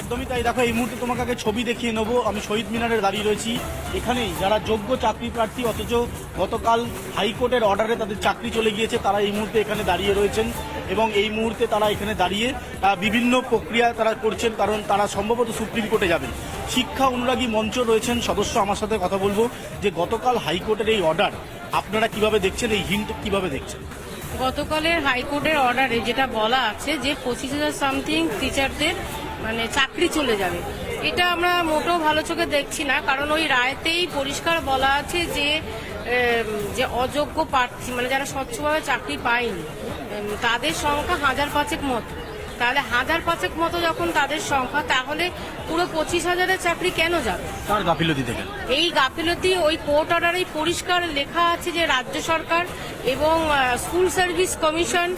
একদমই তাই। দেখো, এই মুহূর্তে তোমাকে আগে ছবি দেখিয়ে নেব। আমি শহীদ মিনারে দাঁড়িয়ে রয়েছি। এখানেই যারা যোগ্য চাকরি প্রার্থী, অথচ গতকাল হাইকোর্টের অর্ডারে তাদের চাকরি চলে গিয়েছে, তারা এই মুহূর্তে এখানে দাঁড়িয়ে রয়েছেন এবং এই মুহূর্তে তারা এখানে দাঁড়িয়ে বিভিন্ন প্রক্রিয়া তারা করছেন, কারণ তারা সম্ভবত সুপ্রিম কোর্টে যাবেন। শিক্ষা অনুরাগী মঞ্চ রয়েছেন সদস্য, আমার সাথে কথা বলব, যে গতকাল হাইকোর্টের এই অর্ডার, আপনারা কীভাবে দেখছেন, এই হিন্ট কীভাবে দেখছেন? গতকালের হাইকোর্টের অর্ডারে যেটা বলা আছে যে পঁচিশ হাজার সামথিং টিচারদের মানে চাকরি চলে যাবে। এটা আমরা মোটেও ভালো চোখে দেখছি না, কারণ ওই রায়তেই পরিষ্কার বলা আছে যে যে অযোগ্য প্রার্থী মানে যারা স্বচ্ছভাবে চাকরি পায়নি তাদের সংখ্যা হাজার পাঁচেক মতো। তাহলে হাজার পাঁচেক মতো যখন তাদের সংখ্যা তাহলে পুরো পঁচিশ হাজারের চাকরি কেন যাবে? তার গাফিলতি থেকে? এই গাফিলতি ওই কোর্ট অর্ডারেই পরিষ্কার লেখা আছে যে রাজ্য সরকার এবং স্কুল সার্ভিস কমিশন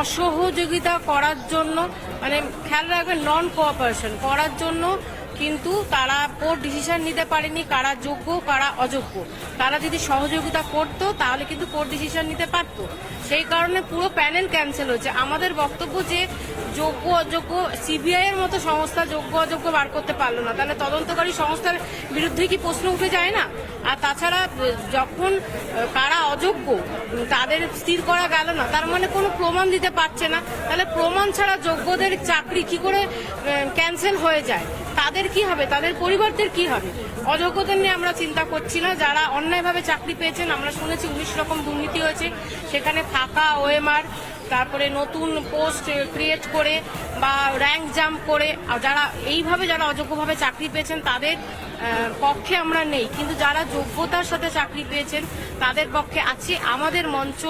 অসহযোগিতা করার জন্য মানে খেয়াল রাখবেন নন কোঅপারেশন করার জন্য কিন্তু তারা কোর্ট ডিসিশন নিতে পারেনি কারা যোগ্য কারা অযোগ্য। তারা যদি সহযোগিতা করতো তাহলে কিন্তু কোর্ট ডিসিশন নিতে পারতো। সেই কারণে পুরো প্যানেল ক্যান্সেল হয়েছে। আমাদের বক্তব্য যে যোগ্য অযোগ্য সিবিআই এর মতো সংস্থা যোগ্য অযোগ্য বার করতে পারল না। তাহলে তদন্তকারী সংস্থার বিরুদ্ধে কি প্রশ্ন উঠে যায় না? আর তাছাড়া, যখন কারা অযোগ্য, তাদের স্থির করা গেল না, তার মানে কোনো প্রমাণ দিতে পারছে না। তাহলে প্রমাণ ছাড়া যোগ্যদের চাকরি কি করে ক্যান্সেল হয়ে যায়? তাদের কি হবে? তাদের পরিবারদের কি হবে? অযোগ্যদের নিয়ে আমরা চিন্তা করছি না। যারা অন্যায়ভাবে চাকরি পেয়েছেন, আমরা শুনেছি উনিশ রকম দুর্নীতি হয়েছে। সেখানে ফাঁকা ওএমআর তারপরে নতুন পোস্ট ক্রিয়েট করে বা র্যাঙ্ক জাম্প করে যারা এইভাবে যারা অযোগ্যভাবে চাকরি পেয়েছেন তাদের পক্ষে আমরা নেই। কিন্তু যারা যোগ্যতার সাথে চাকরি পেয়েছেন তাদের পক্ষে আছি। আমাদের মঞ্চ